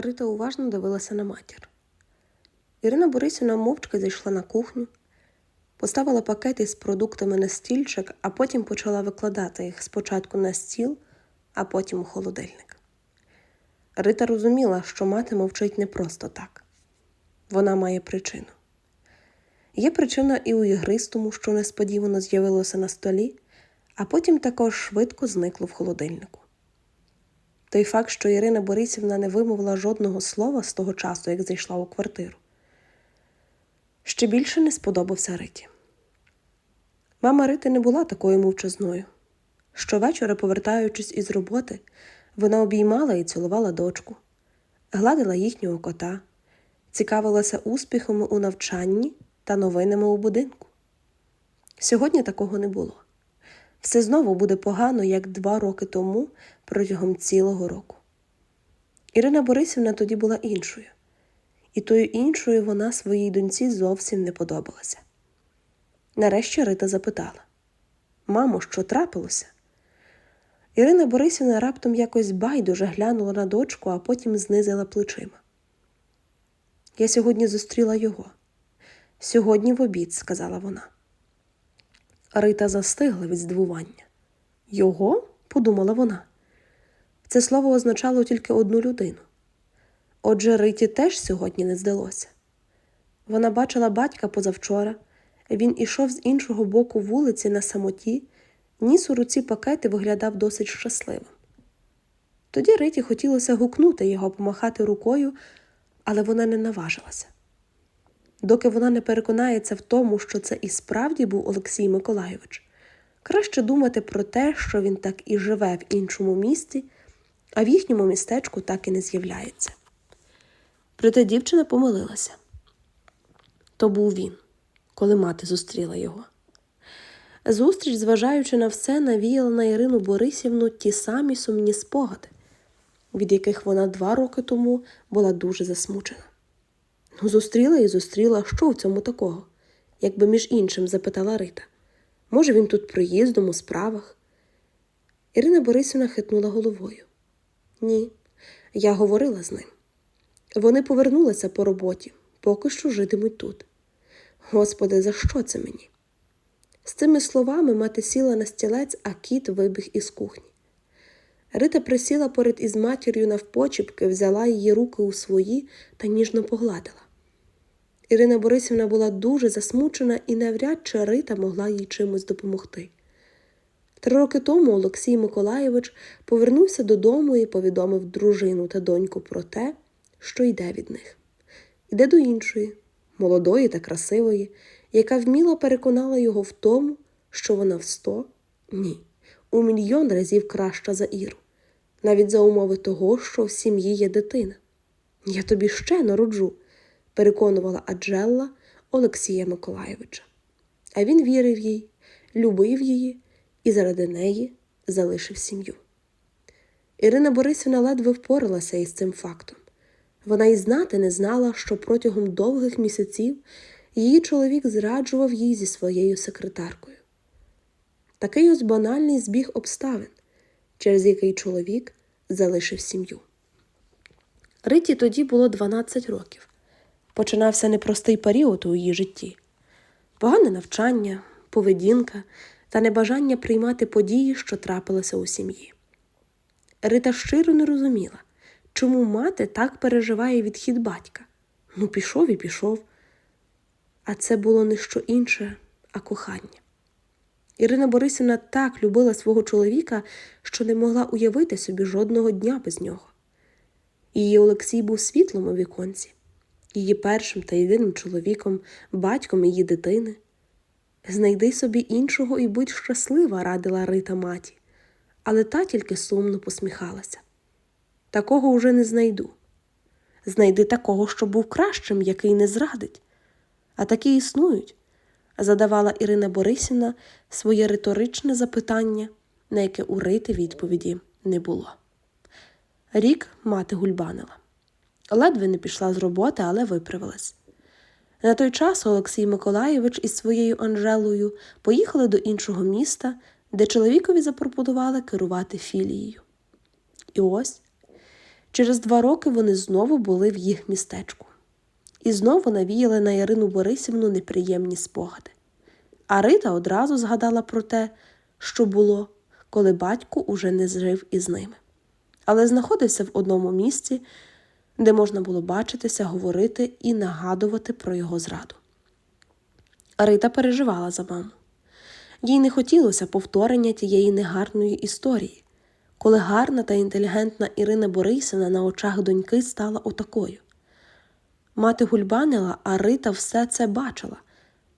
Рита уважно дивилася на матір. Ірина Борисівна мовчки зайшла на кухню, поставила пакети з продуктами на стільчик, а потім почала викладати їх спочатку на стіл, а потім у холодильник. Рита розуміла, що мати мовчить не просто так. Вона має причину. Є причина і у ігристому, що несподівано з'явилося на столі, а потім також швидко зникло в холодильнику. Той факт, що Ірина Борисівна не вимовила жодного слова з того часу, як зайшла у квартиру, ще більше не сподобався Риті. Мама Рити не була такою мовчазною. Щовечора, повертаючись із роботи, вона обіймала і цілувала дочку, гладила їхнього кота, цікавилася успіхами у навчанні та новинами у будинку. Сьогодні такого не було. Все знову буде погано, як два роки тому протягом цілого року. Ірина Борисівна тоді була іншою, і тою іншою вона своїй доньці зовсім не подобалася. Нарешті Рита запитала Мамо, що трапилося? Ірина Борисівна раптом якось байдуже глянула на дочку, а потім знизила плечима. Я сьогодні зустріла його. Сьогодні в обід, сказала вона. Рита застигла від здивування. Його? подумала вона. Це слово означало тільки одну людину. Отже, Риті теж сьогодні не здалося. Вона бачила батька позавчора, він ішов з іншого боку вулиці на самоті, ніс у руці пакети виглядав досить щасливим. Тоді Риті хотілося гукнути його, помахати рукою, але вона не наважилася. Доки вона не переконається в тому, що це і справді був Олексій Миколайович, краще думати про те, що він так і живе в іншому місті, а в їхньому містечку так і не з'являється. Проте дівчина помилилася. То був він, коли мати зустріла його. Зустріч, зважаючи на все, навіяла на Ірину Борисівну ті самі сумні спогади, від яких вона два роки тому була дуже засмучена. Ну, зустріла і зустріла, що в цьому такого? якби між іншим запитала Рита. Може, він тут проїздом у справах? Ірина Борисівна хитнула головою. Ні, я говорила з ним. Вони повернулися по роботі, поки що житимуть тут. Господи, за що це мені? З цими словами мати сіла на стілець, а кіт вибіг із кухні. Рита присіла поряд із матір'ю навпочіпки, взяла її руки у свої та ніжно погладила. Ірина Борисівна була дуже засмучена і навряд чи Рита могла їй чимось допомогти. Три роки тому Олексій Миколайович повернувся додому і повідомив дружину та доньку про те, що йде від них. Йде до іншої, молодої та красивої, яка вміло переконала його в тому, що вона в сто ні, у мільйон разів краща за Іру, навіть за умови того, що в сім'ї є дитина. Я тобі ще народжу, переконувала Аджелла Олексія Миколайовича. А він вірив їй, любив її і заради неї залишив сім'ю. Ірина Борисівна ледве впоралася із цим фактом. Вона й знати не знала, що протягом довгих місяців її чоловік зраджував їй зі своєю секретаркою. Такий ось банальний збіг обставин, через який чоловік залишив сім'ю. Риті тоді було 12 років. Починався непростий період у її житті погане навчання, поведінка та небажання приймати події, що трапилися у сім'ї. Рита щиро не розуміла, чому мати так переживає відхід батька. Ну, пішов і пішов. А це було не що інше, а кохання. Ірина Борисівна так любила свого чоловіка, що не могла уявити собі жодного дня без нього. Її Олексій був світлом у віконці, її першим та єдиним чоловіком, батьком її дитини. Знайди собі іншого і будь щаслива, радила Рита маті, але та тільки сумно посміхалася. Такого уже не знайду. Знайди такого, що був кращим, який не зрадить. А такі існують, задавала Ірина Борисівна своє риторичне запитання, на яке у Рити відповіді не було. Рік мати гульбанила. Ледве не пішла з роботи, але виправилась. На той час Олексій Миколайович із своєю Анжелою поїхали до іншого міста, де чоловікові запропонували керувати філією. І ось Через два роки вони знову були в їх містечку. І знову навіяли на Ірину Борисівну неприємні спогади. А Рита одразу згадала про те, що було, коли батько уже не жив із ними, але знаходився в одному місці, де можна було бачитися, говорити і нагадувати про його зраду. Рита переживала за маму. Їй не хотілося повторення тієї негарної історії, коли гарна та інтелігентна Ірина Борисівна на очах доньки стала отакою. Мати гульбанила, а Рита все це бачила,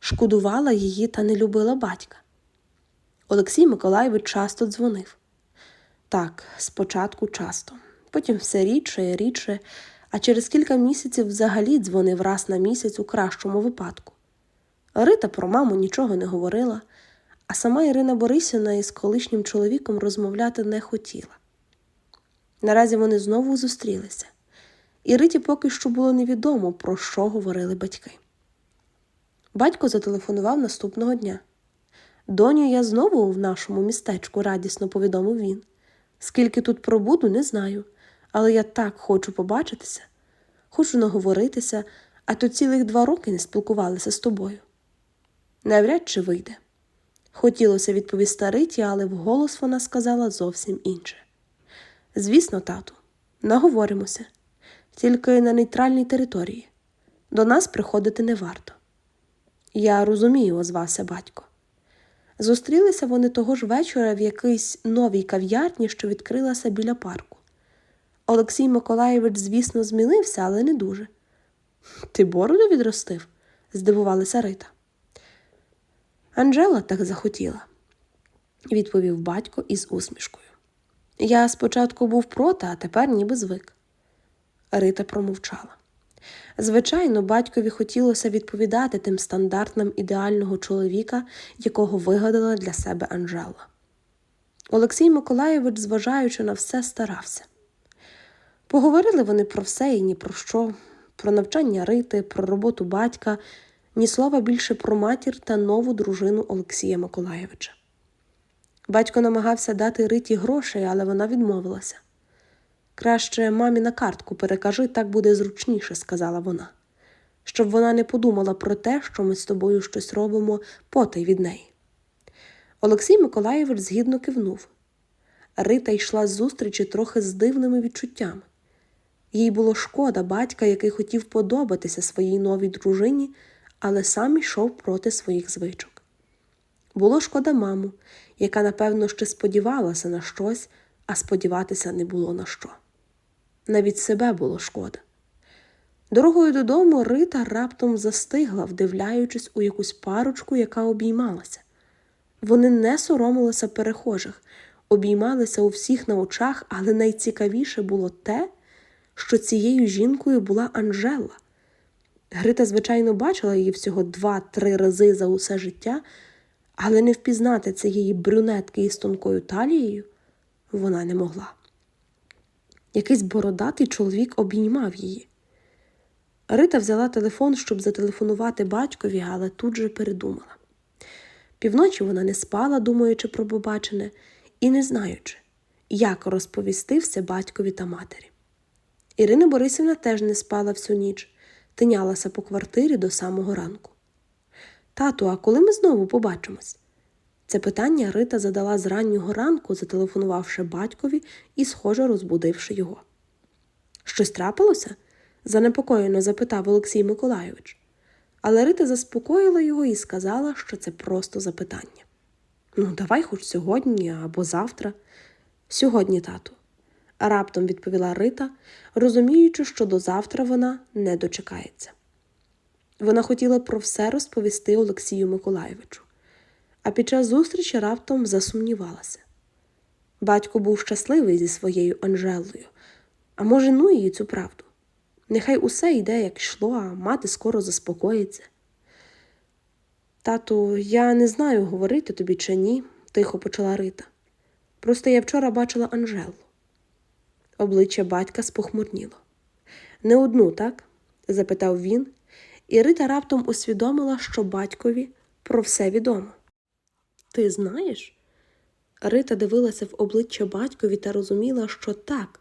шкодувала її та не любила батька. Олексій Миколаєвич часто дзвонив. Так, спочатку часто, потім все рідше і рідше, а через кілька місяців взагалі дзвонив раз на місяць у кращому випадку. Рита про маму нічого не говорила, а сама Ірина Борисівна із колишнім чоловіком розмовляти не хотіла. Наразі вони знову зустрілися, і Риті поки що було невідомо, про що говорили батьки. Батько зателефонував наступного дня. Доню, я знову в нашому містечку, радісно повідомив він. Скільки тут пробуду, не знаю, але я так хочу побачитися, хочу наговоритися, а то цілих два роки не спілкувалися з тобою. Навряд чи вийде. Хотілося відповісти Риті, але вголос вона сказала зовсім інше. Звісно, тату, наговоримося, тільки на нейтральній території. До нас приходити не варто. Я розумію, озвався батько. Зустрілися вони того ж вечора в якійсь новій кав'ярні, що відкрилася біля парку. Олексій Миколаєвич, звісно, змінився, але не дуже. Ти бороду відростив? здивувалася Рита. Анжела так захотіла, відповів батько із усмішкою. Я спочатку був проти, а тепер ніби звик. Рита промовчала. Звичайно, батькові хотілося відповідати тим стандартам ідеального чоловіка, якого вигадала для себе Анжела. Олексій Миколаєвич, зважаючи на все, старався. Поговорили вони про все і ні про що, про навчання Рити, про роботу батька, ні слова більше про матір та нову дружину Олексія Миколаєвича. Батько намагався дати Риті грошей, але вона відмовилася. Краще мамі на картку перекажи, так буде зручніше, сказала вона, щоб вона не подумала про те, що ми з тобою щось робимо потай від неї. Олексій Миколаєвич згідно кивнув. Рита йшла з зустрічі трохи з дивними відчуттями. Їй було шкода батька, який хотів подобатися своїй новій дружині, але сам йшов проти своїх звичок. Було шкода маму, яка, напевно, ще сподівалася на щось, а сподіватися не було на що. Навіть себе було шкода. Дорогою додому Рита раптом застигла, вдивляючись у якусь парочку, яка обіймалася. Вони не соромилися перехожих, обіймалися у всіх на очах, але найцікавіше було те, що цією жінкою була Анжела. Грита, звичайно, бачила її всього два-три рази за усе життя, але не впізнати цієї брюнетки із тонкою талією вона не могла. Якийсь бородатий чоловік обіймав її. Рита взяла телефон, щоб зателефонувати батькові, але тут же передумала. Півночі вона не спала, думаючи про побачене, і не знаючи, як розповісти все батькові та матері. Ірина Борисівна теж не спала всю ніч, тинялася по квартирі до самого ранку. Тату, а коли ми знову побачимось? Це питання Рита задала з раннього ранку, зателефонувавши батькові і, схоже, розбудивши його. Щось трапилося? занепокоєно запитав Олексій Миколайович. Але Рита заспокоїла його і сказала, що це просто запитання. Ну, давай хоч сьогодні або завтра. Сьогодні, тату. Раптом відповіла Рита, розуміючи, що до завтра вона не дочекається. Вона хотіла про все розповісти Олексію Миколайовичу а під час зустрічі раптом засумнівалася. Батько був щасливий зі своєю Анжелою, а може, ну її цю правду. Нехай усе йде, як йшло, а мати скоро заспокоїться. Тату, я не знаю, говорити тобі чи ні, тихо почала Рита. Просто я вчора бачила Анжелу. Обличчя батька спохмурніло. Не одну, так? запитав він, і Рита раптом усвідомила, що батькові про все відомо. Ти знаєш? Рита дивилася в обличчя батькові та розуміла, що так,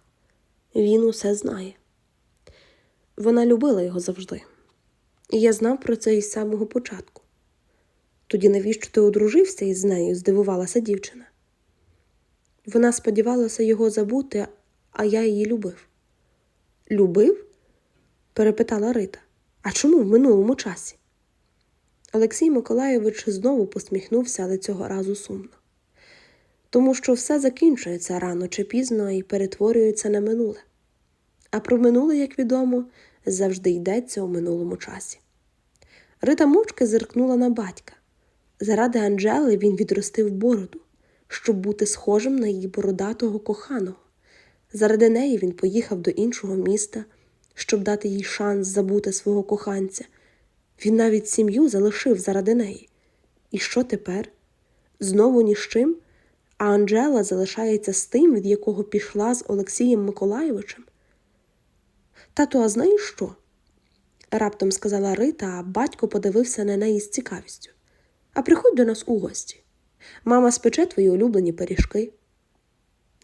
Він усе знає. Вона любила його завжди. І я знав про це із самого початку. Тоді навіщо ти одружився із нею? здивувалася дівчина. Вона сподівалася його забути, а я її любив. Любив? перепитала Рита. А чому в минулому часі? Олексій Миколайович знову посміхнувся, але цього разу сумно. Тому що все закінчується рано чи пізно і перетворюється на минуле. А про минуле, як відомо, завжди йдеться у минулому часі. Рита мовчки зиркнула на батька. Заради Анджели він відростив бороду, щоб бути схожим на її бородатого коханого. Заради неї він поїхав до іншого міста, щоб дати їй шанс забути свого коханця. Він навіть сім'ю залишив заради неї. І що тепер? Знову ні з чим, а Анджела залишається з тим, від якого пішла з Олексієм Миколайовичем. Тату, а знаєш що? раптом сказала Рита, а батько подивився на неї з цікавістю. А приходь до нас у гості. Мама спече твої улюблені пиріжки.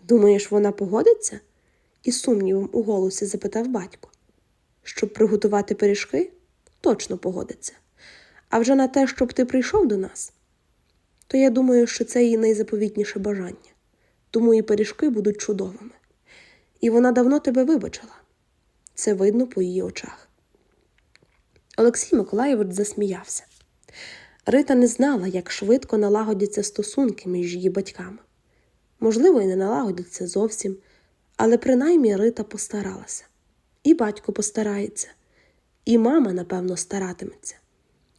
Думаєш, вона погодиться? із сумнівом у голосі запитав батько. Щоб приготувати пиріжки, точно погодиться. А вже на те, щоб ти прийшов до нас, то я думаю, що це її найзаповітніше бажання, тому і пиріжки будуть чудовими. І вона давно тебе вибачила. Це видно по її очах. Олексій Миколайович засміявся. Рита не знала, як швидко налагодяться стосунки між її батьками. Можливо, і не налагодяться зовсім, але принаймні Рита постаралася. І батько постарається, і мама, напевно, старатиметься.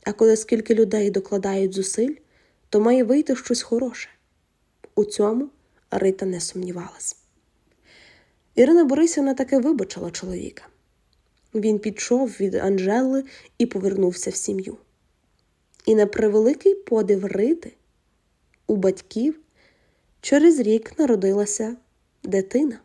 А коли скільки людей докладають зусиль, то має вийти щось хороше. У цьому Рита не сумнівалась. Ірина Борисівна таки вибачила чоловіка. Він підшов від Анжели і повернувся в сім'ю. І на превеликий подив Рити у батьків через рік народилася дитина.